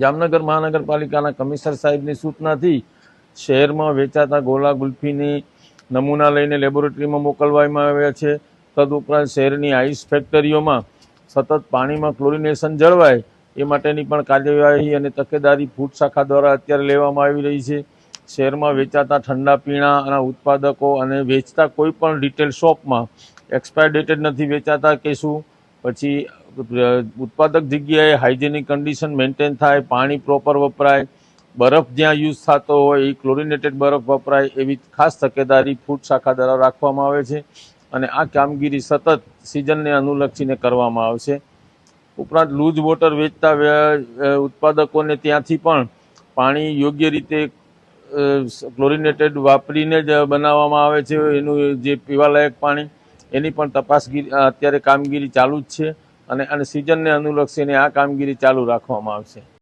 જામનગર મહાનગરપાલિકાના કમિશનર સાહેબની સૂચનાથી શહેરમાં વેચાતા ગોલા ગુલ્ફીની નમૂના લઈને લેબોરેટરીમાં મોકલવામાં આવ્યા છે. તદુપરાંત શહેરની આઈસ ફેક્ટરીઓમાં સતત પાણીમાં ક્લોરિનેશન જળવાય એ માટેની પણ કાર્યવાહી અને તકેદારી ફૂડ શાખા દ્વારા અત્યારે લેવામાં આવી રહી છે. શહેરમાં વેચાતા ઠંડા પીણાના ઉત્પાદકો અને વેચતા કોઈ પણ રિટેલ શોપમાં એક્સપાયર ડેટેડ નથી. વેચાતા કે શું? પછી ઉત્પાદક જગ્યાએ હાઇજેનિક કન્ડિશન મેન્ટેન થાય, પાણી પ્રોપર વપરાય, બરફ જ્યાં યુઝ થતો હોય એ ક્લોરિનેટેડ બરફ વપરાય એવી ખાસ તકેદારી ફૂડ શાખા દ્વારા રાખવામાં આવે છે અને આ કામગીરી સતત સિઝનને અનુલક્ષીને કરવામાં આવશે. ઉપરાંત લૂઝ વોટર વેચતા ઉત્પાદકોને ત્યાંથી પણ પાણી યોગ્ય રીતે ક્લોરિનેટેડ વાપરીને જ બનાવવામાં આવે છે. એનું જે પીવાલાયક પાણી એની પણ તપાસગીરી, અત્યારે કામગીરી ચાલુ જ છે. અને અને સિઝનને અનુલક્ષીને આ કામગીરી ચાલુ રાખવામાં આવશે.